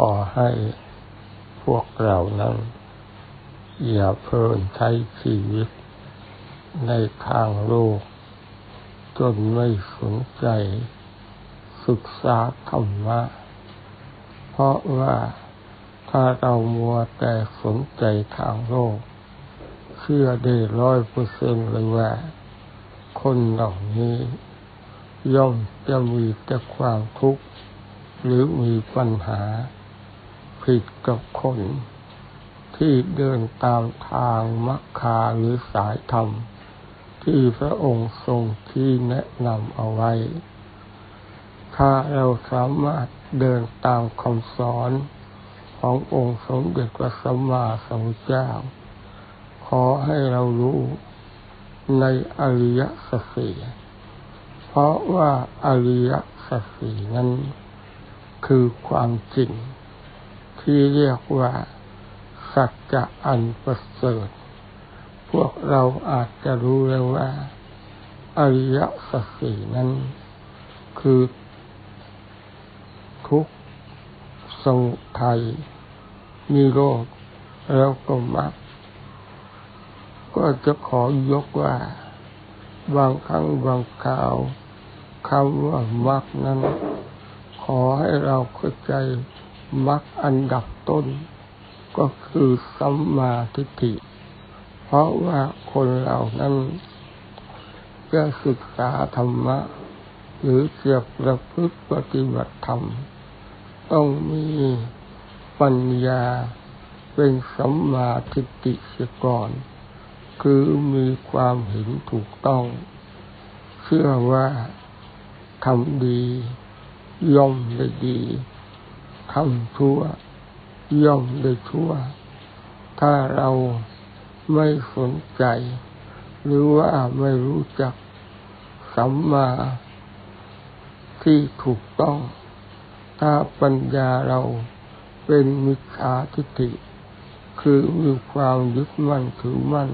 ขอให้พวกเรานั้นอย่าเพลินใช้ชีวิตในทางโลก จนไม่สนใจศึกษาธรรมะ เพราะว่าถ้าเรามัวแต่สนใจทางโลก เชื่อได้ร้อยเปอร์เซ็นต์เลยว่า คนเหล่านี้ ย่อมจะมีแต่ความทุกข์ หรือมีปัญหา ผิดกับคนที่เดินตามทางมัคคาหรือสายธรรม ที่พระองค์ทรงที่แนะนำเอาไว้ ถ้าเราสามารถเดินตามคำสอนขององค์สมเด็จพระสัมมาสัมพุทธเจ้า ขอให้เรารู้ในอริยสัจสีเพราะว่าอริยสัจสีนั้นคือความจริง ที่เรียกว่า สัจจะอันประเสริฐ พวกเราอาจจะรู้แล้วว่า อริยสัจสี่นั้น คือทุกสมุทัยนิโรธแล้วก็มรรคก็จะขอยกว่า บางครั้งบางคราวคำว่ามรรคนั้น ขอให้เราเข้าใจ มรรคอันดับต้น ก็คือสัมมาทิฏฐิ เพราะว่าคนเรานั้นจะศึกษาธรรมะ หรือเกี่ยวประพฤติปฏิบัติธรรม ต้องมีปัญญาเป็นสัมมาทิฏฐิเสียก่อน คือมีความเห็นถูกต้อง เชื่อว่าทำดีย่อมได้ดี ทำชั่ว ย่อมได้ชั่ว ถ้าเราไม่สนใจ หรือว่าไม่รู้จักสัมมาที่ถูกต้อง ถ้าปัญญาเราเป็นมิจฉาทิฏฐิ คือมีความยึดมั่นถือมั่น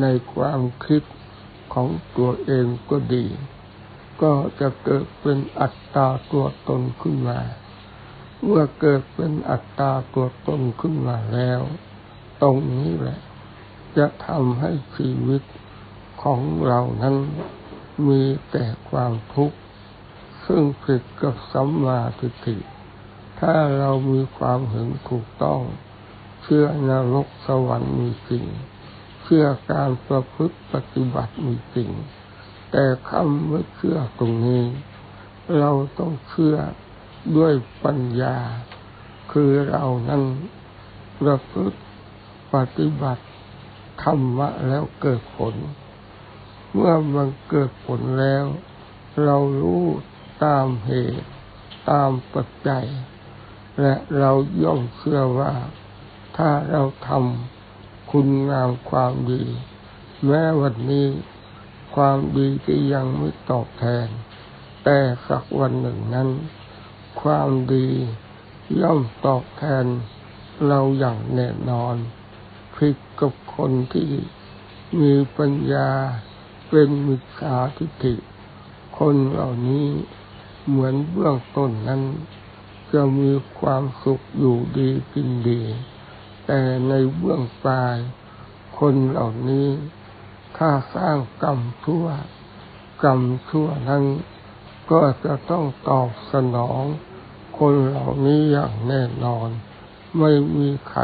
ในความคิดของตัวเองก็ดี ก็จะเกิดเป็นอัตตาตัวตนขึ้นมา เมื่อเกิดเป็นอัตตาตัวตนขึ้นมาแล้ว ตรงนี้แหละ จะทำให้ชีวิตของเรานั้นมีแต่ความทุกข์ ซึ่งผิดกับสัมมาทิฏฐิ ถ้าเรามีความเห็นถูกต้อง เชื่อนรกสวรรค์มีจริง เชื่อการประพฤติปฏิบัติมีจริง แต่คำไม่เชื่อตรงนี้ เราต้องเชื่อ ด้วยปัญญา คือเรานั้นประพฤติปฏิบัติธรรมะแล้วเกิดผล เมื่อมันเกิดผลแล้ว เรารู้ตามเหตุตามปัจจัย และเราย่อมเชื่อว่าถ้าเราทำคุณงามความดี แม้วันนี้ความดีที่ยังไม่ตอบแทน แต่สักวันหนึ่งนั้น ความดี ย่อมตอบแทนเราอย่างแน่นอนผิดกับคนที่มีปัญญาเป็นมิจฉาทิฏฐิ คนเหล่านี้เหมือนเบื้องต้นนั้น จะมีความสุขอยู่ดีกินดี แต่ในเบื้องปลาย คนเหล่านี้ถ้าสร้างกรรมชั่ว กรรมชั่วนั้นก็จะต้องตอบสนอง คนเหล่านี้อย่างแน่นอน ไม่มีใคร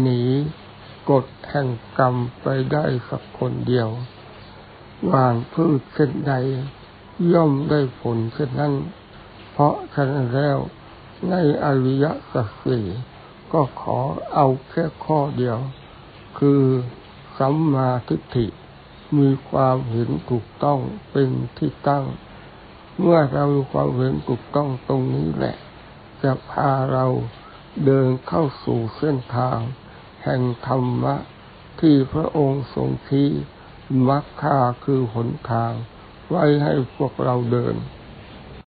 หนีกฎแห่งกรรมไปได้สักคนเดียววางพืชเช่นใด ย่อมได้ผลเช่นนั้น เพราะฉะนั้นแล้วในอริยสัจสี่ก็ขอเอาแค่ข้อเดียว คือสัมมาทิฏฐิมีความเห็นถูกต้องเป็นที่ตั้ง เมื่อเรามีความเห็นถูกต้องตรงนี้แหละ จะพาเราเดินเข้าสู่เส้นทาง แห่งธรรมะ ที่พระองค์ทรงชี้มรรคาคือหนทาง ไว้ให้พวกเราเดิน